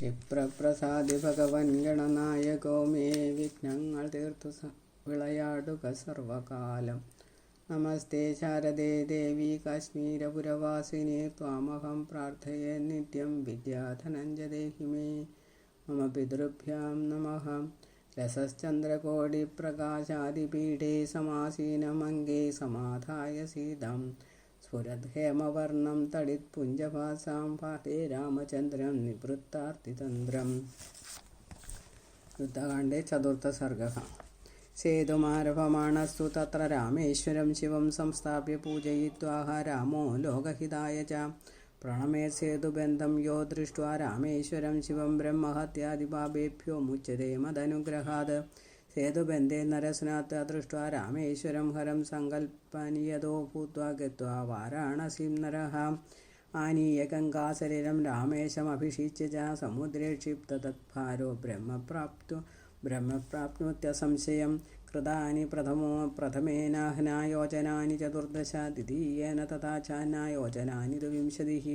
ക്ഷിപ്രപ്രസാദി ഭഗവൻ ഗണനായകോ may വിഘ്നങ്ങൾ തീർത്തു വിളയാടുക സർവകാലം. നമസ്തേ ശാരദേ ദേവി കാശ്മീരപുരവാസിനി ത്വാമഹം പ്രാർത്ഥയേ നിത്യം വിദ്യാധനഞ്ജ ദേഹി may മമ പിതൃഭ്യാം നമഃ രസശ്ചന്ദ്രകോടിപ്രകാശാദിപീഠേ സമാസീനമംഗേ സമാധായ സീതം स्फुरद्हेमवर्णं तडित्पुञ्जभासां पाठे रामचन्द्रं निवृत्तार्तितन्त्रम् युद्धकाण्डे चतुर्थसर्गः सेतुमारभमाणस्तु तत्र रामेश्वरं शिवं संस्थाप्य पूजयित्वाह रामो लोकहिताय च प्रणमे सेतुबन्धं यो दृष्ट्वा रामेश्वरं शिवं ब्रह्महत्यादिपापेभ्यो मुच्यते मदनुग्रहात् സേതുബന്ധേ നരസ്നാത്ത ദൃഷ്ട്വാ രാമേശ്വരം ഹരം സങ്കൽപ്പനീയതോ ഭൂത്വാ ഗത്വാ വാരാണസിം നരഹ. ആനീയ ഗംഗാസരിരം രാമേശമഭിഷിച്ച് ച സമുദ്രേ ക്ഷിപ്ത തത്ഭാരോ ബ്രഹ്മപ്രാപ്തു ബ്രഹ്മപ്രാപ്നുത്യ സംശയം. കൃതാനി പ്രഥമോ പ്രഥമേനാഹ്നായോജനാനി ചതുർദശ ദ്വിതീയേന തഥാ ചാന്നായോജനാനി ദ്വിവിംശതിഃ.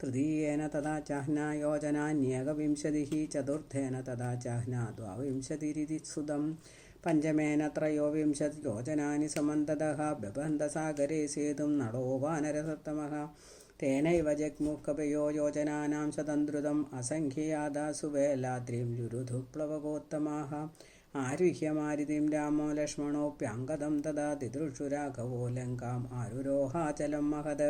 तृतीयेन तथा चाह्नायोजनान्येकविंशतिः चतुर्थेन तथा चाह्ना द्वाविंशतिरिति सुतं पञ्चमेन त्रयोविंशतियोजनानि समन्ततः बबन्धसागरे सेतुं नडो वानरसत्तमः तेनैव जग्मुः कवयो योजनानां शतन्द्रुतम् असङ्ख्ययादासु वेलाद्रिं युरुधुप्लवकोत्तमाः आरुह्य मारुतिं रामो लक्ष्मणोऽप्याङ्गदं तदा दिदृक्षु राघवो लङ्काम् आरुरोहाचलं महद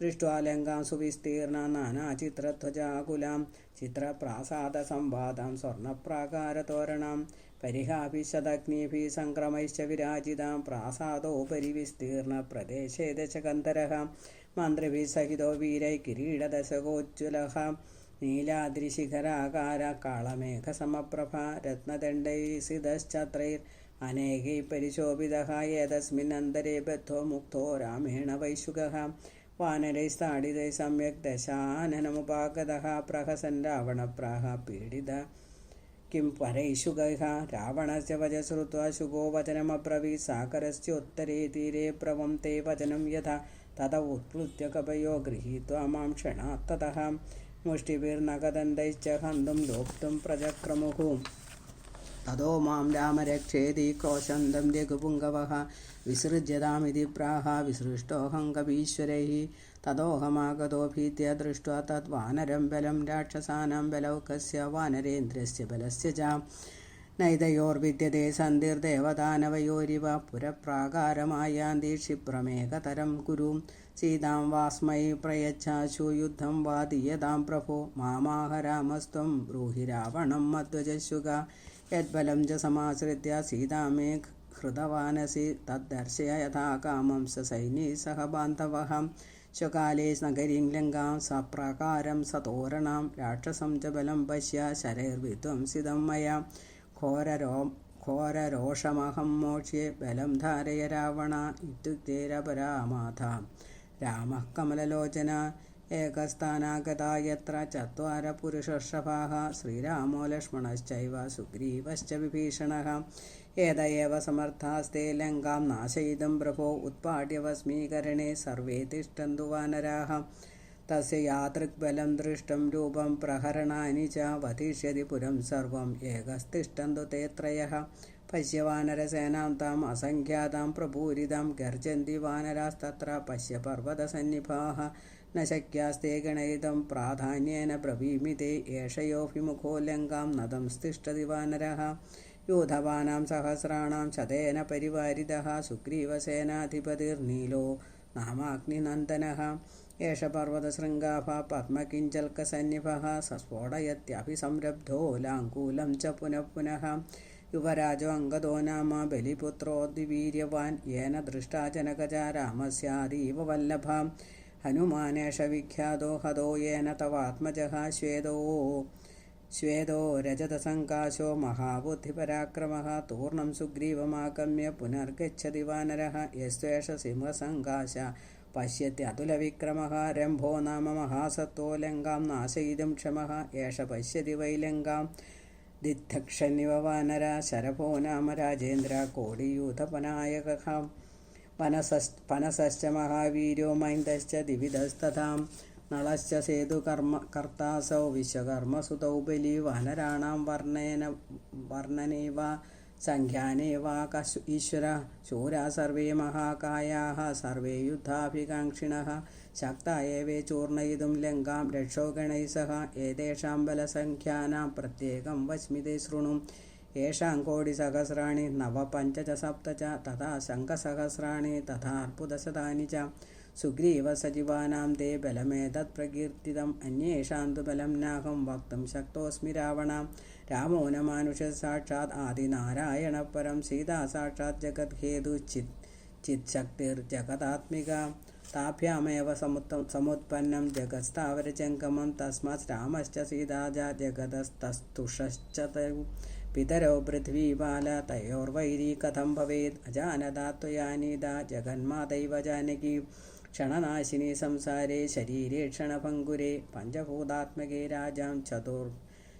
दृष्ट्वा लङ्कां सुविस्तीर्णा नानाचित्रध्वजाकुलां चित्रप्रासादसंवादां स्वर्णप्राकारतोरणां परिहाभिः शतग्निभिः सङ्क्रमैश्च विराजितां प्रासादोपरि विस्तीर्णप्रदेशे दशकन्धरः मन्त्रिभिः सहितो वीरैः किरीटदशकोज्ज्वलः नीलाद्रिशिखराकार काळमेघसमप्रभा रत्नदण्डैः सितश्चत्रैर् अनेकैः परिशोभितः एतस्मिन्नन्तरे बद्धो मुक्तो रामेण वैशुकः വാനരൈസ്താടിതൈ സമ്യക് ദശാനനമുപാഗതഃ പ്രഹസൻ രാവണപ്രാഹ പീഡിത. കിം പരൈഷു ഗഹ രാവണസ്യ വച ശ്രുത്വാ ശുഗോ വചനമബ്രവീ സാഗരസ്യോത്തരേ തീരെ പ്രവം തേ വചനം യഥാ തത ഉത്പ്ലുത്യ കപയോ ഗൃഹീത്വാ മാം ക്ഷണാത്തതഃ മുഷ്ടിഭിർനഗദന്തൈശ്ച ഹന്തും ലോപ്തും പ്രജക്രമുഹും. തതോ മാം രാമരക്ഷേതി ക്രോശന്തം രഘുപുങ്കവ വിസൃജ്യതാമിതി പ്രാഹ വിസൃഷ്ടോഹം കവീശ്വരൈ തതോഹമാഗതോ ഭീത്യ ദൃഷ്ട്വാ തദ്വാനരം ബലം രാക്ഷസാനാം ബലൗകസ്യ വാനരേന്ദ്രസ്യ ബലസ്യ ച. നൈതയോർവിദ്യതേ സന്ധിർദേവദാനവയോരിവ പുരപ്രാകാരമായാന്തി ക്ഷിപ്രമേകതരം കുരു. സീതാം വാസ്മൈ പ്രയച്ഛാശു യുദ്ധം വാദിയതാം പ്രഭോ. മാമാഹ ബ്രൂഹി രാവണം മധ്വജശുക. यद्बलं च समाश्रित्य सीता मे हृतवानसि तद्दर्शय यथा कामं स सैन्यैः सह बान्धवः स्वकाले नगरीं लङ्कां सप्रकारं सतोरणां राक्षसं च बलं पश्य शरैर्विध्वंसितं मया घोररो घोररोषमहं मोक्ष्ये बलं धारय रावण इत्युक्ते रपरामाथा रामः कमललोचन एकस्थानागता यत्र चत्वारपुरुषर्षभाः श्रीरामो लक्ष्मणश्चैव सुग्रीवश्च विभीषणः एत एव समर्थास्ते लङ्कां नाशयितुं प्रभो उत्पाट्यवस्मीकरणे सर्वे तिष्ठन्तु वानराः तस्य यादृग्बलं दृष्टं रूपं प्रहरणानि च वदिष्यति पुरं सर्वम् एकस्तिष्ठन्तु ते त्रयः पश्य वानरसेनां ताम् असङ्ख्यातां प्रपूरितां गर्जन्ति वानरास्तत्र पश्य पर्वतसन्निभाः न शक्यास्ते गणयितं प्राधान्येन ब्रवीमि ते एषयोऽभिमुखो लङ्कां नदंस्तिष्ठति वानरः यूथवानां सहस्राणां शतेन परिवारितः सुग्रीवसेनाधिपतिर्नीलो नामाग्निनन्दनः एष पर्वतशृङ्गाभा पद्मकिञ्जल्कसन्निभः सस्फोटयत्यभिसंरब्धो लाङ्गूलं च पुनः पुनः युवराजो अङ्गदो नाम बलिपुत्रोऽधिवीर्यवान् येन दृष्टा जनकजा रामस्यादीव वल्लभा ഹനുമാനേഷ വിഖ്യാതോ ഹതോ യേന തവാത്മജ ശ്വേതോ ശ്വേതോ രജതസങ്കാശോ മഹാബുദ്ധിപരാക്രമ തൂർണം സുഗ്രീവമാകമ്യ പുനർഗച്ഛതി വാനരः യസ്വേഷ സിംഹസങ്കാശ പശ്യത്യതുലവിക്രമ രംഭോ നാമ മഹാസത്തോ ലങ്കാം നാശയിതും ക്ഷമ ഏഷ പശ്യതി വൈ ലങ്കാം ദിദ്ധക്ഷനിവ വാനര ശരഭോ നാമ രാജേന്ദ്ര കോടിയൂഥപനായകം വനസശ് മഹാവീര്യോ മൈന്ദശ്ച ദിവിധസ്തഥാം നളശ്ച സേതുകർമ്മ കർത്താസൗ വിശ്വകർമ്മസുതൗ ബലി വനരാണാം വർണേന വർണനേവ സംഖ്യാനേവ കശു ഈശ്വര ശൂരാ സർവേ മഹാകായാ സർവേ യുദ്ധാഭികാംക്ഷിണ ശക്തായവേ ചൂർണയിതും ലങ്കാം രക്ഷോഗണൈ സഹ ഏതേഷാം ബലസംഖ്യാനാം പ്രത്യേകം വസ്മിതേ ശൃണും യേഷാം കോടിസഹസ്രാണി നവ പഞ്ച ച സപ്ത ച തഥാ ശങ്കസഹസ്രാണി തഥാ അർബുദശതാനി ച. സുഗ്രീവ സജീവാനാം തേ ബലമേതത് പ്രകീർത്തിതം. അന്യേഷാം തു ബലം നാഹം വക്തും ശക്തോസ്മി രാവണ. രാമോ ന മാനുഷ സാക്ഷാത് ആദിനാരായണ പരം. സീതാ സാക്ഷാത് ജഗത് ഹേതു ചിത് ചിത് ശക്തിർജഗതാത്മിക താഭ്യാമേവ സമുത്ത पितरौ पृथ्वीबाला तयोर्वैरी कथं भवेत् अजानदा त्वयानीदा जगन्मातैव जानकी। क्षणनाशिनी संसारे शरीरे क्षणभङ्गुरे पञ्चभूतात्मके राजां चतुर्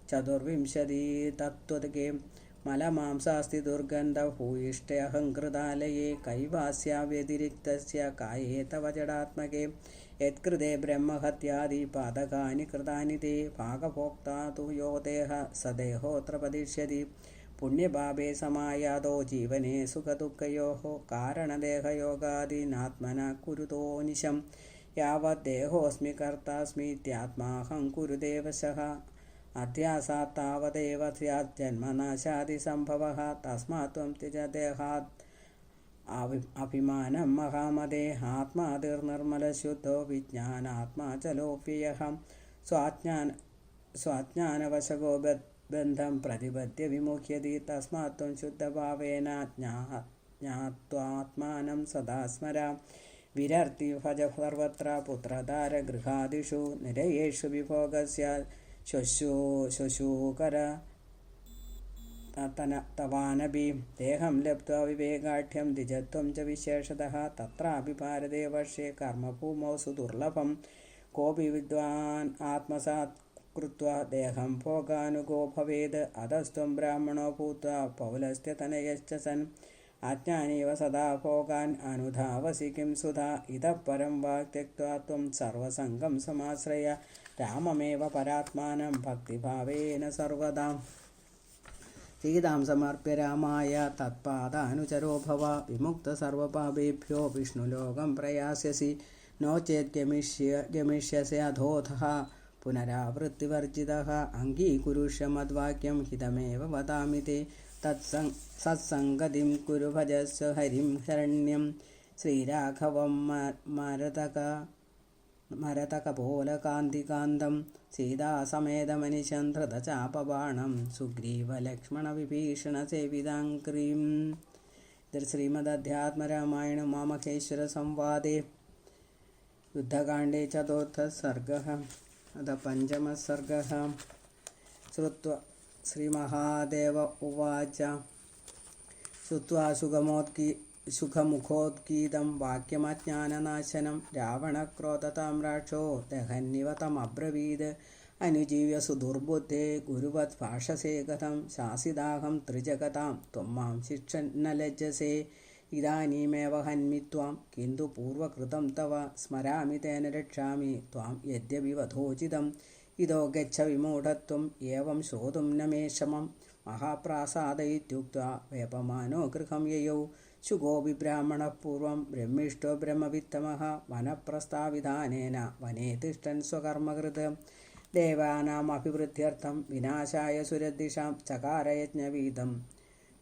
चतुर्विंशतितत्त्वके। मलमांसास्ति भूयिष्ठे अहङ्कृतालये कैवास्याव्यतिरिक्तस्य काये तव जडात्मके। യത്കൃതേ ബ്രഹ്മഹത്യാദി പാതകാനി കൃതാനി തേ ഭാഗഭോക്താ തു യോ ദേഹ സദേഹോത്ര പ്രതിഷ്യതി പുണ്യപാപേ സമായാതോ ജീവനേ സുഖദുഃഖയോ കാരണദേഹയോഗാദീനാത്മന കുരുതോ നിശം. യാവദ്ദേഹോസ്മി കർത്താസ്മീത്യാത്മാഹം കുരുദേവശഃ. അധ്യാസാത്താവദേവ സ്യാജ്ജന്മനാശാദിസംഭവ തസ്മാത്വം ത്യജ ദേഹാത്. അഭിമാനം മഹാമദേഹാത്മാതിർനിർമ്മലശുദ്ധോ വിജ്ഞാനാത്മാ ചലോപ്യഹം. സ്വാജ്ഞാന സ്വാജ്ഞാനവശകോ ബന്ധം പ്രതിപദ്യ വിമുഖ്യതി തസ്മാത്വം ശുദ്ധഭാവേന ജ്ഞാത്വാത്മാനം സദാസ്മര. വിരർത്തി ഭജ സർവത്ര പുത്രധാര ഗൃഹാദിഷു നിരയേഷു വിഭോഗസ്യ ശുശൂ ശുശൂകര तन तवानपि देहं लब्ध्वा विवेकाढ्यं द्विजत्वं च विशेषतः तत्रापि भारते वर्षे कर्मभूमौ सुदुर्लभं कोऽपि विद्वान् आत्मसात् कृत्वा देहं भोगानुगो भवेद् अधस्त्वं ब्राह्मणो भूत्वा पौलस्य तनयश्च सन् अज्ञानीव सदा भोगान् अनुधावसि किं सुधा इतः परं वा त्यक्त्वा त्वं सर्वसङ्गं समाश्रय राममेव परात्मानं भक्तिभावेन सर्वदा सीतां समर्प्य रामाय तत्पादानुचरो भव। विमुक्तसर्वपापेभ्यो विष्णुलोकं प्रयास्यसि। नो चेत् गमिष्य गमिष्यसे अधोऽथः पुनरावृत्तिवर्जितः। अङ्गीकुरुष्य मद्वाक्यं हितमेव वदामि ते। तत्सङ् सत्सङ्गतिं कुरु भजस्व हरिं शरण्यं। श्रीराघवं मरतक। മരതകപോലകാന്തികാന്തം സീതാസമേതമനിശം ധൃതചാപബാണം സുഗ്രീവലക്ഷ്മണവിഭീഷണസേവിതാംക്രീം ഇതിൽ ശ്രീമദധ്യാത്മരാമായണ ഉമാമഹേശ്വര സംവാദേ യുദ്ധകാണ്ഡേ ചതുർത്ഥസർഗः अथ पञ्चमसर्गः श्रुत्वा श्रीमहादेव उवाच श्रुत्वा सुगमोत्की സുഖമുഖോദ്ഗീതം വാക്യമജ്ഞാനനാശനം രാവണക്രോധതാമ്രാക്ഷോ ദഹന്നിവ തമബ്രവീത് അനുജീവ്യ സുദുർബുദ്ധേ ഗുരുവത് ഭാഷസേ കഥം ശാസിതാഹം ത്രിജഗതാം ത്വമാം ശിക്ഷന്ന ലജ്ജസേ ഇതാനീമേവ ഹന്മി ത്വാം കിന്തു പൂർവകൃതം തവ സ്മരാമി തേന രക്ഷാമി ത്വാം യദ്യപി വധോചിതം ഇതോ ഗച്ഛ വിമൂഢത്വം ഏവം ശ്രോതും നമേ ശമം മഹാപ്രാസാദയിത്യുക്ത വേപമാനോ ഗൃഹം യയൗ इत्युक्त्वा वेपमानो गृहं ययौ शुगोऽपि ब्राह्मणः पूर्वं ब्रह्मिष्ठो ब्रह्मवित्तमः वनप्रस्थाविधानेन वने तिष्ठन् स्वकर्मकृत् देवानामभिवृद्ध्यर्थं विनाशाय सुरद्दिशां चकारयज्ञवीदम्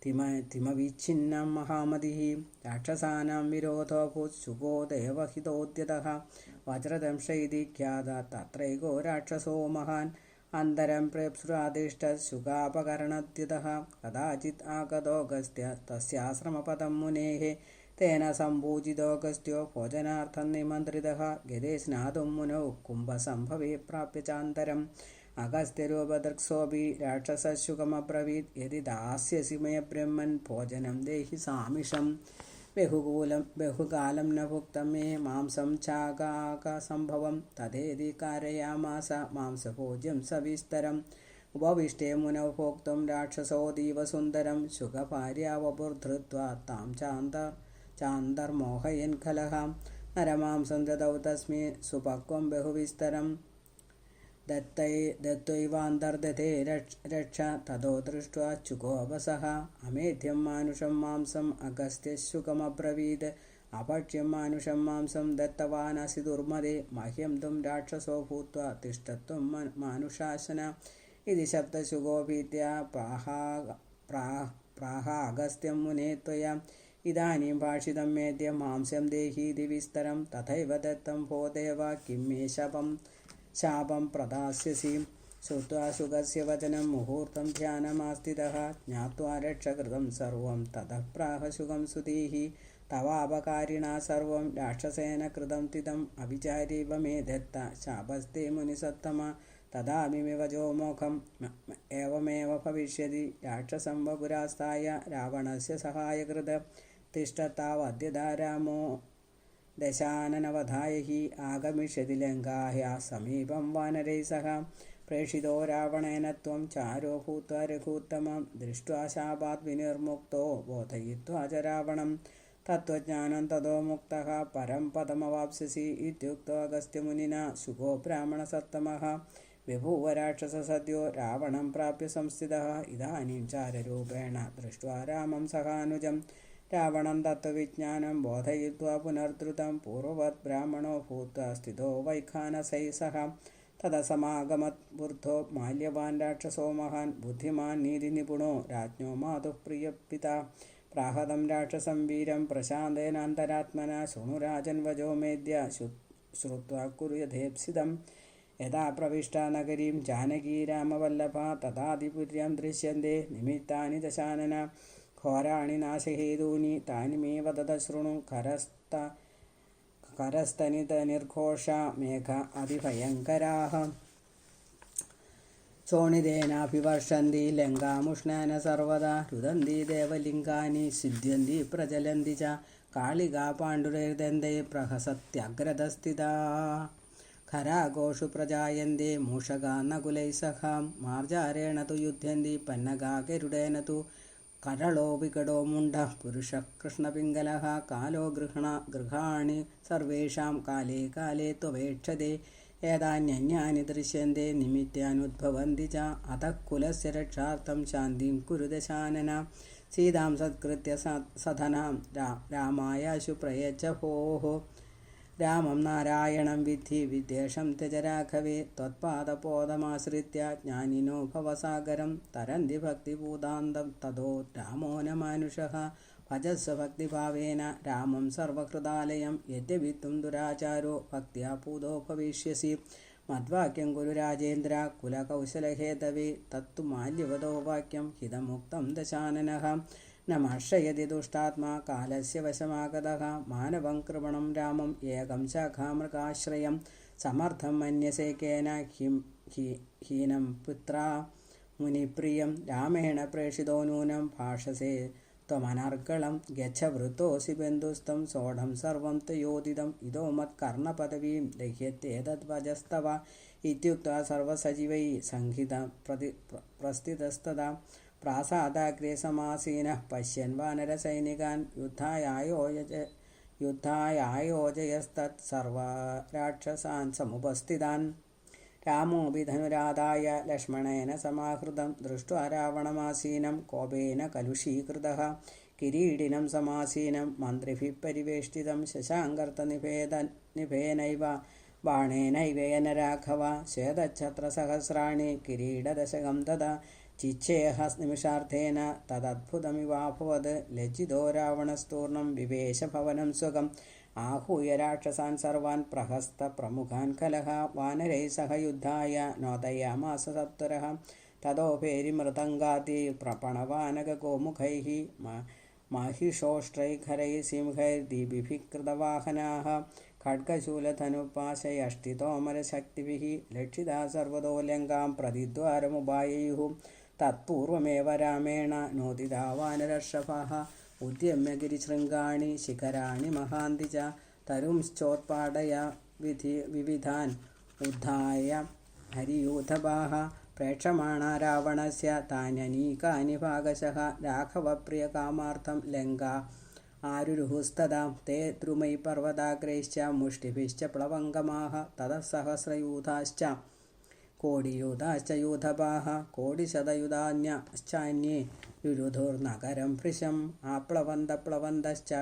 तिम तिमविच्छिन्नं महामतिः राक्षसानां विरोधोऽभूत् शुभो देवहितोद्यतः वज्रदंश इति ख्यात तत्रैको राक्षसो महान् अन्तरं प्रेप्सुरादिष्टशुकापकरणद्युतः कदाचित् आगतोऽगस्त्य तस्याश्रमपदं मुनेः तेन सम्पूजितोऽगस्त्यो भोजनार्थं निमन्त्रितः गते स्नातुं मुनौ कुम्भसम्भवे प्राप्य चान्तरम् अगस्त्यरूपदृक्सोऽपि राक्षसशुकमब्रवीत् यदि दास्यसि मे ब्रह्मन् भोजनं देहि सामिषं ബഹുകൂലം ബഹുകാലം ന ഭുക്തം മേ മാംസം ചാകാകസംഭവം തഥേതി കാരയാമാസ മാംസഭോജ്യം സവിസ്തരം. ഉപവിഷ്ടേ മുനഭോക്തും രാക്ഷസോ ദീവസുന്ദരം. ശുഖഭാര്യാവപുർധൃത്വാ താം ചാന്തർ ചാന്തർമോഹയൻ കലഹാം. നരമാംസം ദദൗ തസ്മി സുപക്വം ബഹുവിസ്തരം. ദത്തൈ ദത്വൈവാന്തർദധേ രക്ഷ തതോ ദൃഷ്ട്വാ ചുകോപസഹ അമേധ്യം മാനുഷം മാംസം അഗസ്ത്യശുകമബ്രവീത് അഭക്ഷ്യം മാനുഷം മാംസം ദത്തവാനസി ദുർമദേ മഹ്യം തും രാക്ഷസോ ഭൂത്വ തിഷ്ടത്വം മാനുഷാസന. ഇതി ശബ്ദശുഗോഭീത്യ പ്രാഹാ പ്രാഹ അഗസ്ത്യം മുനേ ത്വയ. ഇതാനീം ഭാഷിതം മേദ്യം മാംസ്യം ദേഹീതി വിസ്തരം തഥൈവ ദത്തം ഭോ ദേവ കിം മേ ശപം ശാപം പ്രദാസ്യസി ശ്രുവാ സുഖസ്യ വചനം മുഹൂർത്തം ധ്യാനമാസ്ഥിതഃ ജ്ഞാത്വാ രക്ഷകൃതം സർവം തതഃ പ്രാഹ സുഖം സുധീः തവാപകാരിണാ സർവം രാക്ഷസേന കൃതം തിതം അവിചാരീവ മേ ദത്ത ശാപസ്തേ മുനിസത്തമ തഥാമിമിവജോ മോഖം ഏവമേവ ഭവിഷ്യതി രാക്ഷസം വപുരാസ്ഥായ രാവണസ്യ സഹായകൃത തിഷ്ടത്താവദ്യധാരാമോ ദശാനനവധായ ഹി ആഗമിഷ്യതി ലങ്കാഹ്യ സമീപം വാനരൈ സഹ. പ്രേഷിതോ രാവണേന ത്വം ചാരോ ഭൂത്വ രഘൂത്തമം. ദൃഷ്ട്വാ ശാപാത് വിനിർമുക്തോ ബോധയിത്വാ ച രാവണം. തത്വജ്ഞാനം തതോ മുക്തഃ. പരം പദമവാപ്സ്യസി ഇത്യുക്തോ അഗസ്ത്യമുനിന. ब्राह्मणसत्तमः ബ്രാഹ്മണസത്തമഃ വിഭൂവരാക്ഷസസദ്യോ രാവണം പ്രാപ്യ സംസ്ഥിതः. ഇതാനീം ചാരരൂപേണ ദൃഷ്ട്വാ രാമം സഹാനുജം. രാവണം തത്വവിജ്ഞാനം ബോധയിത്വാ പുനർദ്രുതം പൂർവവത് ബ്രാഹ്മണോ ഭൂത്വ സ്ഥിതോ വൈഖാനസൈ സഹ. തദസമാഗമത് ബുദ്ധോ മാല്യവാൻ രാക്ഷസോ മഹാൻ ബുദ്ധിമാൻ നീതിനിപുണോ രാജ്ഞോ മാതുഃ പ്രിയപിത പ്രാഹതം രാക്ഷസം വീരം പ്രശാന്തേനാന്തരാത്മന ശൃണുരാജൻ വജോ മേദ്യ ശ്രുത്വാ കുരു യഥേപ്സിതം യഥാ പ്രവിഷ്ട നഗരീം ജാനകീ രാമവല്ലഭ തഥാതിപുര്യം ദൃശ്യന്തെ നിമിത്താനി ദശാനന. ഘോരാണി നാശഹേതൂനി താനി മേ വദത ശൃണു കരസ്ത കരസ്തനിത നിർഘോഷ മേഘ അതിഭയങ്കരാः ചോണിതേനാഭിവർഷന്തി ലങ്കാമുഷ്ണേന സർവദാ രുദന്തി ദേവലിംഗാനി സിദ്ധ്യന്തി പ്രചലന്തി ച കാളികാ പാണ്ഡുരൈർദന്തേ പ്രഹസത്യഗ്രതസ്ഥിതാ ഖരാഘോഷു പ്രജായന്തി മൂഷകാ നകുലൈ मार्जारेण മാർജാരേണ തു पन्नगा പന്നകാ ഗരുഡേന കരളോ വികടോ മുണ്ട പുരുഷ കൃഷ്ണപിംഗല കാലോ ഗൃഹണ ഗൃഹാണി സർവേഷാം കാലേ കാലേ ത്വപേക്ഷതേ. ഏതാന്യന്യാനി ദൃശ്യന്തെ നിമിത്യാനുദ്ഭവന്തി ച അത കുലസ്യ രക്ഷാർത്ഥം ശാന്തിം കുരുദശാനന. സീതാം സത്കൃത്യ സധനാം രാമായാശു പ്രയച്ഛ ഭോः രാമം നാരായണം വിധി വിദ്വേഷം രാഘവേ ത്വത്പാദപോദമാശ്രിത്യ ജ്ഞാനിനോ ഭവസാഗരം തരന്തി ഭക്തിഭൂതാന്തം തതോ രാമോ ന മാനുഷഃ ഭജസ്വ ഭക്തിഭാവേന രാമം സർവഹൃദാലയം യദ്യവിത്തും ദുരാചാരോ ഭക്തിയാ പൂതോ ഭവിഷ്യസി മദ്വാക്യം കുരു രാജേന്ദ്ര കുലകൗശലഹേതവേ തത്തു മാല്യവതോ വാക്യം ഹിതമുക്തം നമർഷയതി ദുഷ്ടാത്മാ കാലസ്യ വശമാഗത മാനവം കൃപണം രാമം ഏകം ശാഖാമൃഗാശ്രയം സമർത്ഥം മന്യസേ കേന ഹിം ഹീനം പുത്ര മുനിപ്രിയം രാമേണ പ്രേഷിതോ നൂനം ഭാഷസേ ത്വമനർഗളം ഗച്ഛ വൃത്തോസി ബന്ധുസ്തം സോഢം സർവം തയോദിതം ഇതോ മത്കർണപദവീം ദഹ്യത്തേതദ്വജസ്തവ ഇത്യുക്ത സർവസജീവൈ സംഹിത പ്രതി പ്രസ്ഥിതസ്തദാ പ്രാസാദാഗ്രെ സമാസീന പശ്യൻ വാനരസൈനികാൻ യുദ്ധായോജ യുദ്ധായോജയസ്തത് സർവരാക്ഷസാൻ സമുപസ്ഥിതാൻ. രാമോപി ധനുരാധായ ലക്ഷ്മണേന സമാഹൃതം ദൃഷ്ട്വാ രാവണമാസീനം കോപേന കലുഷീകൃത. കിരീടിനം സമാസീനം മന്ത്രിഭി പരിവേഷ്ടിതം ശശാങ്കർത്തനിഭേദ നിഭേനൈവ ബാണേനൈവേന രാഘവ ശ്വേതഛത്രസഹസ്രാണി കിരീടദശകം തഥ तदा चिच्छेह निमिषार्थेन तदद्भुतमिवाभवत् लज्जितो रावणस्तूर्णं विवेश भवनं स्वकम् आहूय राक्षसान् सर्वान् प्रहस्तप्रमुखान् कलह वानरैः सह युद्धाय नोदयामास सत्वरः ततोपेरिमृदङ्गाति प्रपणवानकगोमुखैः महिषोष्ट्रैखरैः सिंहैर्दीपिभिः कृतवाहनाः खड्गशूलधनुपाशयष्टितोमरशक्तिभिः लक्षिता सर्वतो लङ्कां प्रतिद्वारमुपाययुः തത്പൂർവമേവ രാമേണ നോദിതാവാനരർഷഭः ഉദ്യമ്യഗിരിശൃംഗാണി ശിഖരാണി മഹാന്തി ച തരുംശ്ചോത്പാടയ വിധി വിവിധാൻ ഉദ്ധായ ഹരിയൂഥബാഹ പ്രേക്ഷമാണ രാവണസ്യ താനനീകാനി ഭാഗശഃ രാഘവപ്രിയ കാമാർത്ഥം ലങ്ക ആരുരുഹുസ്തദാം തേ ദ്രുമൈ പർവതാഗ്രൈശ്ച മുഷ്ടിഭിശ്ച പ്ലവംഗമാഹ തതഃ സഹസ്രയൂഥാശ്ച കോടിയൂതാശ്ചയൂഥപാഹ കോടിശതയുധാന്യശ്ചാന്യേ രുരുധൂർനഗരം ഭൃശം ആപ്ലവന്ത പ്ലവന്തശ്ച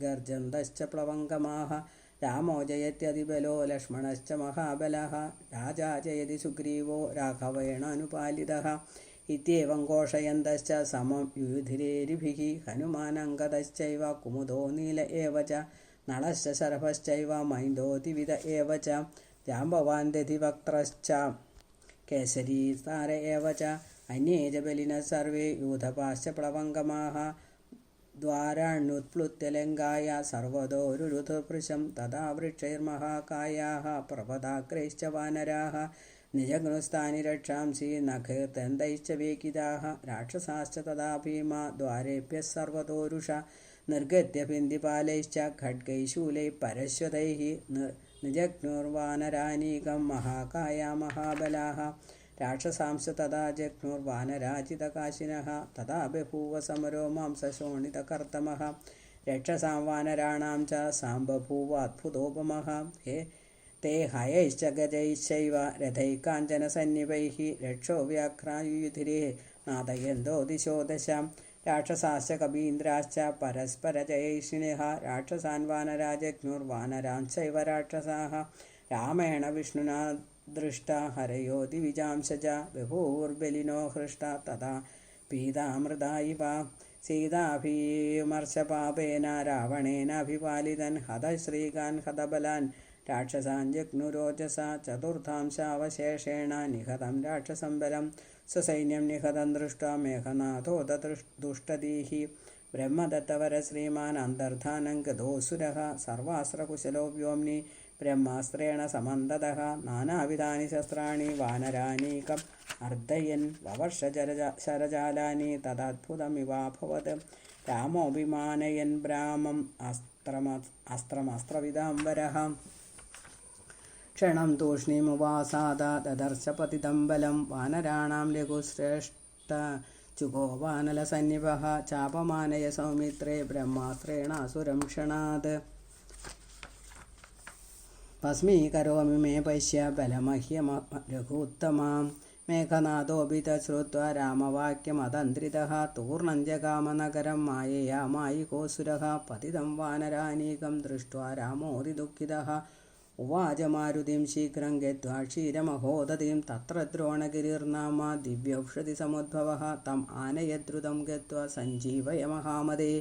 ഗർജന്തശ്ച പ്ലവംഗമാഹ രാമോ ജയത്യതിബലോ ലക്ഷ്മണശ്ച മഹാബലഹ രാജാ ജയതി സുഗ്രീവോ രാഘവേണാനുപാലിതഃ ഇത്യവം ഘോഷയന്തശ്ച സമം യുധിരേരിഭിः ഹനുമാനങ്കതശ്ചൈവ കുമുദോ നീല ഏവ ച നളശ്ച ശരഭശ്ചൈവ മൈന്ദോതിവിധ ഏവ ച ജാംബവാൻ കേസരി താര ഏവ ച അന്യേ ജബലിന സർവേ യൂഥപാശ്ചപ്ലവംഗമാഹ ദ്വാരാണ്യുത്പ്ലുത്യലങ്കായ സർവതോരുരുധപൃശം തഥാ വൃക്ഷൈർമഹാകായാः പ്രപദാഗ്രൈശ്ച വാനരാः നിജഗുണസ്ഥാനി രക്ഷാംസി നഖൈർദന്തൈശ്ച വേകിതാः രാക്ഷസാശ്ച തഥാ ഭീമ ദ്വാരേഭ്യः സർവതോരുഷ നിർഗത്യ ബിന്ദിപാലൈശ്ച ഖഡ്ഗൈശൂലൈ പരശ്വതൈः पिन्दिपालैश्च खड्गैः शूलैः परश्वतैः निजघ्नुर्वानरानीकं महाकाया महाबलाः राक्षसांश्च तदा जघ्नुर्वानराजितकाशिनः तदा बभूव समरो मांसशोणितकर्तमः रक्षसां वानराणां च साम्बभूवाद्भुतोपमः हे ते हयैश्च गजैश्चैव रथैः काञ्चनसन्निभैः रक्षो व्याघ्रायुयुधिरे नादयन्तो दिशो दश राक्षसाश्च कबीन्द्राश्च परस्परजयैषिणः राक्षसान् वानराजघ्नुर्वानरांश्चैव राक्षसाः। रामेण विष्णुना दृष्टा, हरयो दिविजांशज बभूवुर्बलिनो हृष्टा, तदा पीतामृदा इव। सीताभिमर्शपापेन रावणेनाभिपालितन् हतश्रीकान्, हतबलान्, राक्षसान् जग्नुरोजसा चतुर्थांशावशेषेण निहतं राक्षसं बलं സസൈന്യം നിഹതം ദൃഷ്ട മേഘനാഥോത ദുഷ്ടദീഹി ബ്രഹ്മദത്തവര ശ്രീമാൻ അന്തർധാനം ഗതോസുരഃ സർവാസ്ത്രകുശലോ വ്യോംനി ബ്രഹ്മാസ്ത്രേണ സമന്തത നാനാവിധാനി ശസ്ത്രാണി വാനരാനീകം അർദ്ധയൻ വവർഷജരജ ശരജാലാനി തദത്ഭുതമിവാഭവത് രാമോഭിമാനയൻ ബ്രാമം അസ്ത്രമ അസ്ത്രമസ്ത്രവിദാംബരഃ ക്ഷണം തൂഷ്ണീമുപാസാദ ദദർശപതിതമ്പലം വാനരാണാം ലഘുശ്രേഷ്ഠ ചുഗോപാനലസന്നിപः ചാപമാനയ സൗമിത്രേ ബ്രഹ്മാസ്ത്രേണ അസുരം ക്ഷണാത് ഭസ്മീകരോമി മേ പശ്യ ബലമഹ്യമ രഘൂത്തമാം മേഘനാഥോപി തശ്രുത്വാ രാമവാക്യമതന്ത്രിതः തൂർണം ജകാമനഗരം മായയാ മായികോസുരः പതിതം വാനരാനീകം ദൃഷ്ട്വാ രാമോതിദുഃഖിതः ഉവാചമാരുതിം ശീഘ്രം ഗത്വാ ക്ഷീരമഹോദതിം തത്ര ദ്രോണഗിരിർനാമ ദിവ്യൗഷധിസമുദ്ഭവ തം ആനയദ്രുതം ഗത്വാ സഞ്ജീവയ മഹാമതേ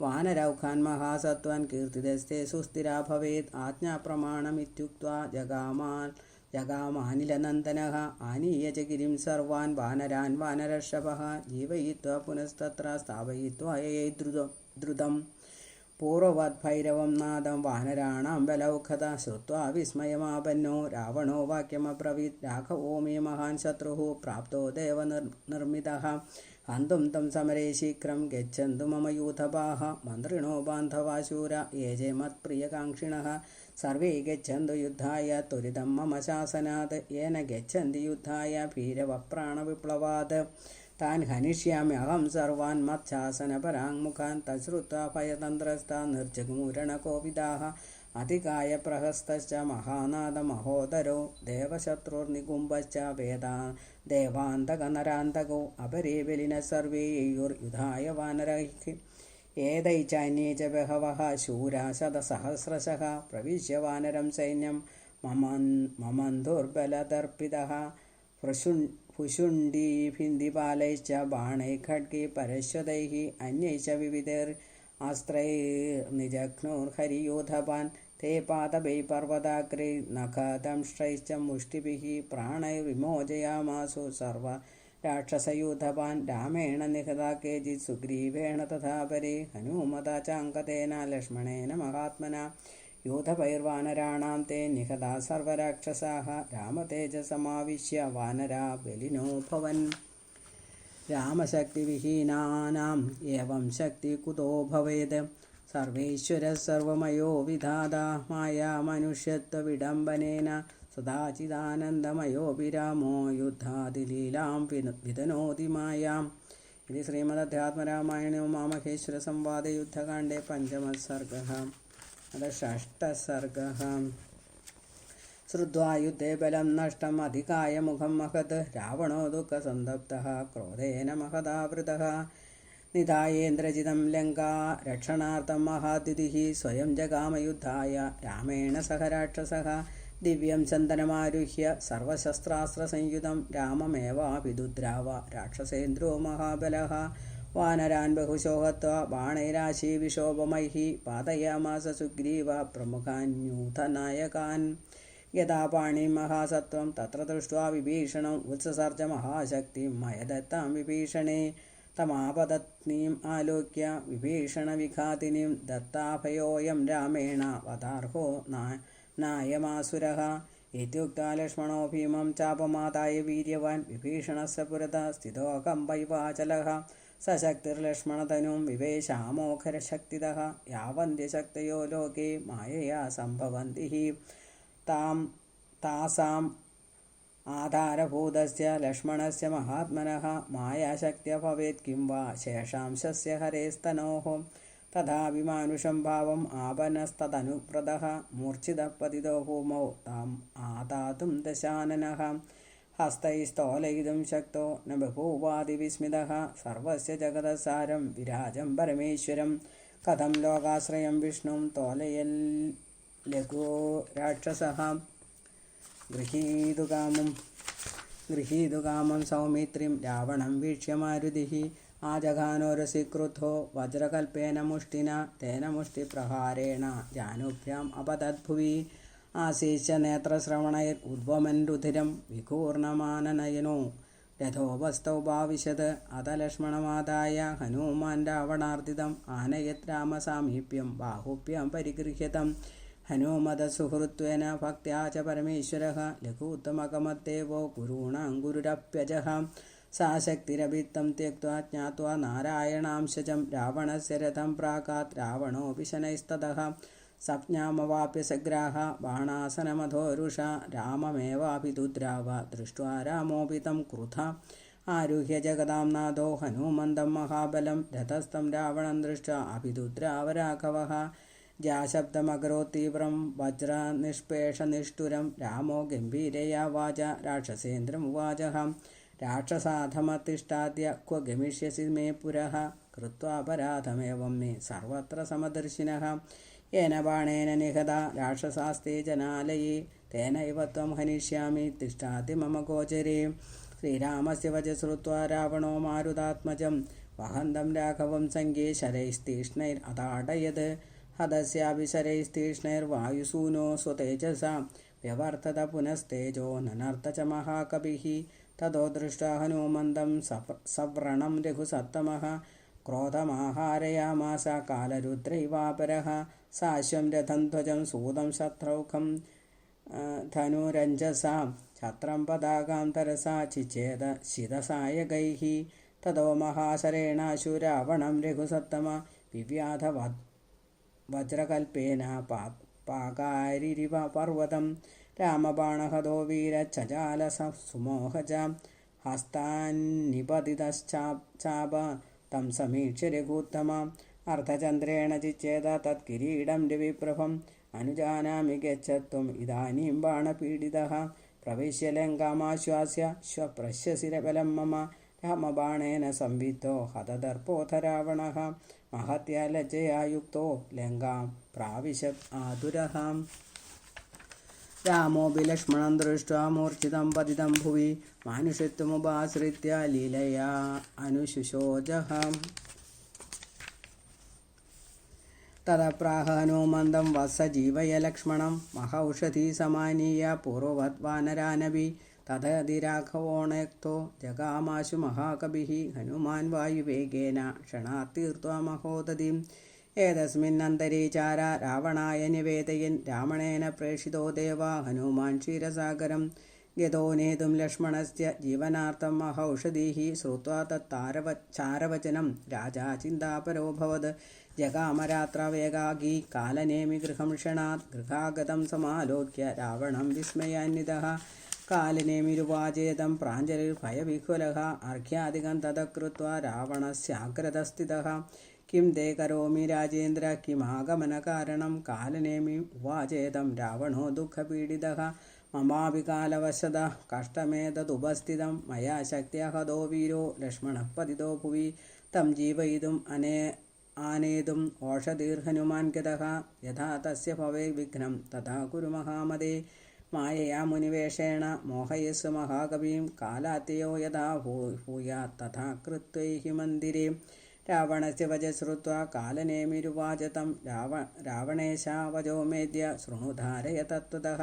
വാനരൗഖാൻ മഹാസത്വൻ കീർത്തിദസ്തേ സുസ്ഥിരാ ഭവേത് ആജ്ഞാപ്രമാണമിത്യുക്വാ ജഗാമാൻ ജഗാമാനിലനന്ദന ആനീയചഗിരിം സർവാൻ വാനരാൻ വാനരർഷഭ ജീവയിത്വാ പുനസ്തത്ര സ്ഥാപയിത്വാ യേ ദ്രുതം ദ്രുതം. പൂർവവദ്ഭൈരവം നാദം വാനരാണാംബലൗഖത ശ്രുത്വാ വിസ്മയമാപന്നോ. രാവണോ വാക്യമബ്രവീത് രാഘവോ മേ മഹാൻ ശത്രുഃ പ്രാപ്തോ ദേവനിർ നിർമ്മിതഃ ഹന്തും തം സമരേ ശീഘ്രം ഗച്ഛന്തു മമ യൂഥപാഹ. മന്ത്രിണോ ബാന്ധവാശൂര. യേ ജെ മത്പ്രിയകാംക്ഷിണഃ സർവേ ഗച്ഛന്തു യുദ്ധായ. ത്വരിതം മമ ശാസനാത്. യേന ഗച്ഛന്തി യുദ്ധായ. ഭീരവപ്രാണവിപ്ലവാത്. താൻ ഹനിഷ്യാമ്യഹം സർവാൻ മത്സ്യാസനപരാങ്മുഖാൻ തശ്രുത്വ ഭയതന്ത്രസ്ഥാ നിർജഗുമുരണകോപിതാഹ അധികായ പ്രഹസ്തശ്ച മഹാനാഥമഹോദരോ ദേവശത്രുർനികുംഭശ്ച വേദാ ദേവാന്തകനരാന്തകോ അപരീബലിന സർവേയുർയുധായ വാനരൈഹി ഏതൈ ചാന്യേ ച ബഹവ ശൂരാശതസഹസ്രശഃ പ്രവിശ്യ വാനരം സൈന്യം മമൻ മമൻ ദുർബലതർപ്പിത पृशुण् भुशुण्डीभिन्दिपालैश्च बाणैः खड्गे परश्वतैः अन्यैश्च विविधैर्आस्त्रैर्निजघ्नुर्हरियोधपान् ते पादपै पर्वताग्रे नखदंष्ट्रैश्च मुष्टिभिः प्राणैर्विमोचयामासु सर्व राक्षसयूथपान् रामेण निहता केचित् सुग्रीवेण तथा परे, हनुमता चाङ्कतेन लक्ष्मणेन महात्मना യൂഥപൈർവാനരാണാം തേ നിഹതാ സർവരാക്ഷസാഹ രാമതേജസമാവിശ്യ വാനരാ ബലിനോഭവൻ. രാമശക്തിവിഹീനാനാം ഏവം ശക്തി കുതോ ഭവേത്. സർവൈശ്വര സർവമയോ വിധാതാ മായാമനുഷ്യത്വവിഡംബനേന സദാചിദാനന്ദമയോപി രാമോ യുദ്ധാതിലീലാം വിതനോതി മായാം. ഇത് ശ്രീമദധ്യാത്മരാമായണോ മാമഹേശ്വര സംവാദ യുദ്ധകാണ്ഡേ പഞ്ചമസർഗ पञ्चमः सर्गः अथ षष्ठः सर्गः श्रुत्वा युद्धे बलं नष्टम् अधिकाय मुखं महत् रावणो दुःखसन्तप्तः क्रोधेन महदावृतः निधायेन्द्रजितं लङ्का रक्षणार्थं महातिथिः स्वयं जगामयुद्धाय रामेण सह राक्षसः दिव्यं चन्दनमारुह्य सर्वशस्त्रास्त्रसंयुतं राममेवाभिदुद्राव राक्षसेन्द्रो महाबलः വാനരാൻ ബഹുശോഹത്വ ബാണൈരാശി വിക്ഷോഭമൈഹി പാതയാമാസ സുഗ്രീവ പ്രമുഖാൻ ന്യൂതനായകാൻ യഥാ പാണി മഹാസത്വം തത്ര ദൃഷ്ട്വാ വിഭീഷണം ഉത്സസർജ മഹാശക്തിം മയദത്താം വിഭീഷണേ. തമാപതത്നീം ആലോക്യ വിഭീഷണവിഘാതിനിം ദത്താഭയോയം രാമേണ വതാർഹോ നായമാസുരഃ ഇത്യുക്ത ലക്ഷ്മണോ ഭീമം ചാപമാതായ വീര്യവാൻ വിഭീഷണസ്യ പുരത സ്ഥിതോകമ്പൈവാചലഃ സശക്തിർലക്ഷ്മണതനും വിവേശാമോഖരശക്തിത യാവന്തി ശക്തയോ ലോകേ മായയാ സംഭവന്തി താം താസാം ആധാരഭൂതസ്യ ലക്ഷ്മണസ്യ മഹാത്മനഃ മായാശക്ത്യ ഭവേത് കിം വാ ശേഷാംശസ്യ ഹരേസ്തനോः തഥാഭിമാനുഷം ഭാവം ആപനസ്തദനുപ്രദ മൂർച്ഛിതപ്പതിതോ ഹോമോ താം ആതാതും ദശാനനഃ हस्तैस्तोलयितुं शक्तो न बभूवादिविस्मितः सर्वस्य जगदसारं विराजं परमेश्वरं। कथं लोकाश्रयं विष्णुं तोलयल् लघो राक्षसः। गृहीतुकामं गृहीतुकामं सौमित्रिं रावणं वीक्ष्य मारुतिः। आजघानोरसि क्रुद्धो वज्रकल्पेन मुष्टिना, तेन मुष्टिप्रहारेण जानुभ्याम् अपतद्भुवि। ആശീശ നേത്രശ്രവണ ഉദ്വമൻ രുധിരം വികൂർണമാനനയനോ രഥോപസ്ഥൗ ഭാവിശത് അതലക്ഷ്മണമാതായ ഹനുമാൻ രാവണാർദിതം ആനയത് രാമസാമീപ്യം ബാഹുപ്യം പരിഗൃഹ്യതം. ഹനുമതസുഹൃത്വേന ഭക്യാ ച പരമേശ്വര ലഘൂത്തമകമത്തേവോ ഗുരുണാം ഗുരുരപ്യജ. സാ ശക്തിരഭിത്തം ത്യക്വാ ജ്ഞാത്വാ നാരായണാംശജം രാവണസ്യ രഥം പ്രാകാത് രാവണോ വിശനൈസ്തഥ शनैस्ततः सप्ज्ञामवाप्य सग्राह बाणासनमधोरुषा राममेवाभिदुद्राव दृष्ट्वा रामोऽपि तं क्रुधा आरुह्य जगदां नाथो हनूमन्दं महाबलं रथस्थं रावणं दृष्ट्वा अभिदुद्राव राघवः ज्याशब्दमकरोत् तीव्रं वज्रनिष्पेषनिष्ठुरं रामो गम्भीरया वाचा राक्षसेन्द्रमुवाचः राक्षसाधमतिष्ठाद्य क्व गमिष्यसि मे पुरः कृत्वापराधमेवं मे सर्वत्र समदर्शिनः യേന ബാണേന നിഹത രാക്ഷസാസ്തി ജനാലയി തേനൈവ ത്വം ഹനിഷ്യാമി തിഷ്ടാതി മമ ഗോചരേ ശ്രീരാമസ്യ വച ശ്രുത്വാ രാവണോ മാരുതാത്മജം വഹന്തം രാഘവം സങ്കേ ശരൈസ്തീഷ്ണൈർ അതാടയത് ഹതസ്യാപി ശരൈസ്തീഷ്ണൈർവായുസൂനോ സ്വതേജസ വ്യവർത്തത പുനസ്തേജോ നനർത്ത ച മഹാകവിः തതോ ദൃഷ്ട ഹനുമന്തം സവ്രണം രഘുസത്തമः ക്രോധമാഹാരയാമാസ കാലരുദ്രൈവാപരः സാശ്വം രഥം ധ്വജം സൂതം ശത്രൗഖം ധനുരഞ്ജസാം ഛത്രം പതാകാം തരസാ ചിചേത ശിതസായകൈः തതോ മഹാശരേണാശുരാവണം രഘുസത്തമ വിവ്യാധ വജ്രകൽപ്പേന പാ പാകാരിരിവ പർവതം രാമബാണഹതോ വീരച്ചജാല സുമോഹജ ഹസ്താന്നിപതിതശ്ചാപ തം സമീക്ഷ്യ രഘുത്തമ അർത്ഥചന്ദ്രേണ ചിച്ചേത തത് കിരീടം രവിപ്രഭം. അനുജാനാമി ഗച്ഛത്വം. ഇതാനീം ബാണപീഡിത. പ്രവിശ്യ ലങ്കാമാശ്വാസ്യ. ശ്വപ്രശ്യസിരബലം മമ. രാമബാണേന സംവിത്തോ. ഹതദർപ്പോധ രാവണ മഹത്യ ലജ്ജയായുക്തോ ലങ്കാം പ്രാവിശ ആതുരഹാം രാമോപി ലക്ഷ്മണം ദൃഷ്ട്വാ മൂർച്ഛിതം പതിതം ഭുവി. മാനുഷ്യത്വമുപാശ്രിത്യ ലീലയാ അനുശുശോചഹം തതപ്രാഹനോ മന്ദം വസ ജീവയലക്ഷ്മണം മഹൌഷധി സമാനീയ പൂർവവത് വാനരാനവി തഥതിരാഘവോണക്തോ ജഗാമാശു മഹാകവിഃ ഹനുമാൻ വായുവേഗേന ക്ഷണാത്തീർത്വാ മഹോദതിം ഏതസ്മിന്നന്തരീ ചാര രാവണായ നിവേദയൻ രാമണേന പ്രേഷിതോ ദേവ ഹനുമാൻ ക്ഷീരസാഗരം ഗതോ നേതും ലക്ഷ്മണസ്യ ജീവനാർത്ഥം മഹൌഷധീ ശ്രുത്വാ തത്താരവ ചാരവചനം രാജാ ചിന്താപരോഭവത് ജഗാമരാത്രവേഗാഗി കാലനേമി ഗൃഹം ക്ഷണാത് ഗൃഹാഗതം സമാലോക്യ രാവണം വിസ്മയാന്വിതഃ കാലനേമിരുവാചേതം പ്രാഞ്ജലിർഭയവിഹുലः അർഘ്യാധികം തതകൃത്വാ രാവണസ്യാഗ്രതസ്ഥിതः കിം തേ കരോമി രാജേന്ദ്ര കിമാഗമനകാരണം കാലനേമി ഉവാചേതം രാവണോ ദുഃഖപീഡിതः മമാവികാലവശത കഷ്ടമേതതുപസ്ഥിതം മയാ ശക്തിയഹതോ വീരോ ലക്ഷ്മണപ്പതിതോ ഭുവി തം ജീവയിതും അനേ ആനേതും ഓഷധീർഹനുമാൻഗതഃ യഥാ തസ്യ ഭവേ വിഘ്നം. തഥാ കുരു മഹാമതേ. മായയാ മുനിവേഷേണ മോഹയസ് മഹാകവിയും കാലാത്തിയോ യഥാ ഭൂ ഭൂയാ തഥാ കൃത്വൈഹി മന്ദിരേ. രാവണസ്യ വജ ശ്രുത്വാ കാലനേമിരുവാചതം രാവ രാവണേശാവജോ മേദ്യ. ശൃണുധാരയ തത്വതഃ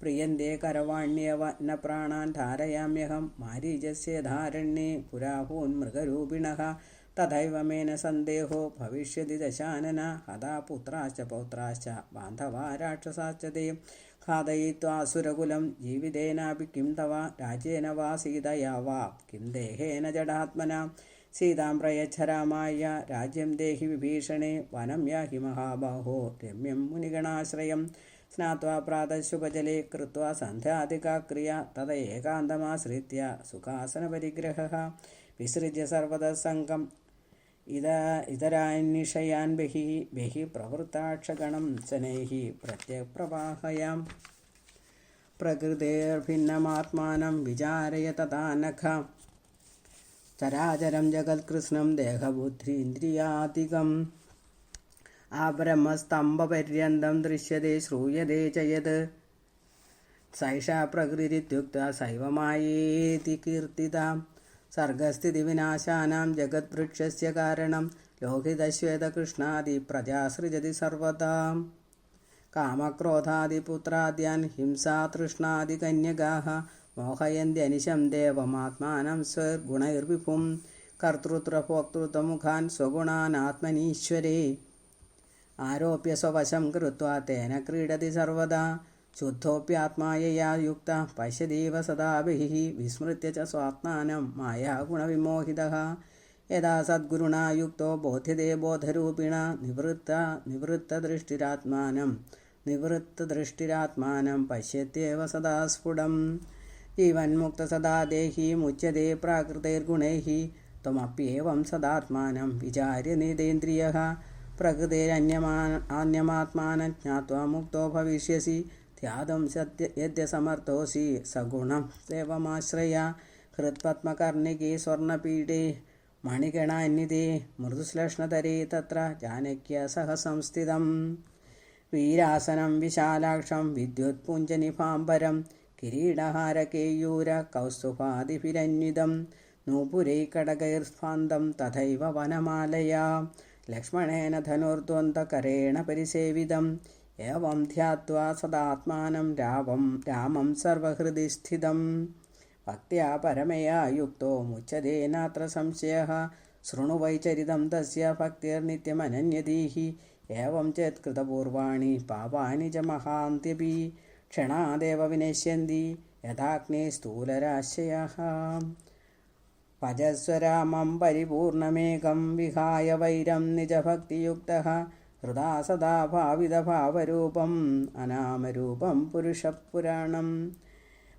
പ്രിയന്തേ കരവാണ്യവ ന പ്രാണാൻ ധാരയാമ്യഹം. മാരീജസ്യ ധാരണ്യേ. പുരാഹൂന്മൃഗരൂപിണ തഥൈവ മേന സന്ദേഹോ ഭവിഷ്യതി ദശാനന. ഹതാ പുത്രാശ്ച പൗത്രാശ്ച ബാന്ധവാ രാക്ഷസാശ്ച തേ ഖാദയിത്വാസുരകുലം ജീവിതേനാപി കിം തവ രാജേന വാ സീതയാ വാ കിം ദേഹേന ജടാത്മന സീതാം പ്രയച്ഛരാമായ രാജ്യം ദേഹി വിഭീഷണേ. വനം യാഹി മഹാബാഹോ രമ്യം മുനിഗണാശ്രയം. സ്നാത്വാ പ്രാതശുഭജലെ കൃത്വാ സന്ധ്യാധികാക്രിയ തത ഏകാന്തമാശ്രിത്യ സുഖാസനപരിഗ്രഹ. വിസൃജ്യ സർവതസംഗം ഇതാ ഇതരാന്വിഷയാൻ ബഹി ബഹി പ്രവൃത്താക്ഷഗണം ശനൈഹി പ്രത്യപ്രവാഹയാം. പ്രകൃതേർഭിന്നമാത്മാനം വിചാരയ തഥാനഖ ചരാചരം ജഗത്കൃഷ്ണം ദേഹബുദ്ധീന്ദ്രിയാധികം. ആ ബ്രഹ്മസ്തംഭപര്യന്തം ദൃശ്യത്തെ ശ്രൂയതേ ചയത്. സൈഷ പ്രകൃതിത്യുക്ത ശൈവമായേതി കീർത്തിതാം. സർഗസ്ഥിതിവിനാശാനാം ജഗത്വൃക്ഷസ്യ കാരണം. ലോഹിതശ്വേതകൃഷ്ണാദി പ്രജാസൃജതി സർവതാം. കാമക്രോധാദിപുത്രാദ്യാൻ ഹിംസാതൃഷ്ണാദികന്യകാഹ മോഹയന്ത്യനിശം ദേവമാത്മാനം സ്വഗുണൈർവിഭും കർത്തൃത്വഭോക്തൃത്വമുഖാൻ സ്വഗുണാനാത്മനീശ്വരേ ആരോപ്യ സ്വവശം കൃത്വാ തേന ക്രീഡതി സർവദാ क्रीडति सर्वदा शुद्धोऽप्यात्मायया युक्तः पश्यतीव सदा बहिः विस्मृत्य च स्वात्मानं मायागुणविमोहितः यदा सद्गुरुणा युक्तो बोध्यते बोधरूपिणा निवृत्ता निवृत्तदृष्टिरात्मानं निवृत्तदृष्टिरात्मानं पश्यत्येव सदा स्फुटं जीवन्मुक्तसदा देही मुच्यते प्राकृतैर्गुणैः त्वमप्येवं सदात्मानं विचार्य निदेन्द्रियः प्रकृतेरन्यमा अन्यमात्मानं ज्ञात्वा मुक्तो भविष्यसि। ത്യാദം സത്യ യദ്യമർത്ഥോസി സഗുണം ദേവമാശ്രയ ഹൃത്പത്മകർണികി സ്വർണപീഠേ മണിഗണാന്യതേ മൃദുശ്ലേഷ്ണതരേ തത്ര ജാനക്യ സഹ സംസ്ഥിതം വീരാസനം വിശാലാക്ഷം വിദ്യുത്പുഞ്ജനിഭാംബരം കിരീടഹാരകേയൂര കൗസ്തുഭാതിഭിരന്വിതം നൂപുരൈകടകൈർസ്ഫാന്തം തഥൈവ വനമാലയാ ലക്ഷ്മണേന ധനുർദ്വന്ദ്വകരേണ പരിസേവിതം एवं ध्यात्वा सदात्मानं रावं रामं सर्वहृदि स्थितं भक्त्या परमया युक्तो मुच्यते नात्र संशयः शृणु वैचरितं तस्य भक्तिर्नित्यमनन्यधीः एवं चेत् कृतपूर्वाणि पापानि च महान्त्यपि क्षणादेव विनश्यन्ति यथाग्ने स्थूलराशयः भजस्व रामं परिपूर्णमेकं विहाय वैरं निजभक्तियुक्तः ഹൃദാ സദാ ഭാവിതഭാവരൂപം അനാമരൂപം പുരുഷപുരാണം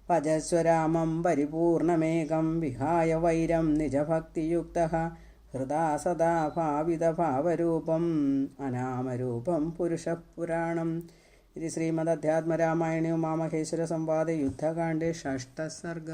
പജസ്വരാമം പരിപൂർണമേകം വിഹായ വൈരം നിജഭക്തിയുക്ത ഹൃദാ സദാ ഭാവിതഭാവരൂപം അനാമരൂപം പുരുഷപുരാണം ഇത് ശ്രീമദധ്യാത്മരാമായണ ഉമാമഹേശ്വര സംവാദ യുദ്ധകാണ്ഡേ ഷഷ്ടസർഗ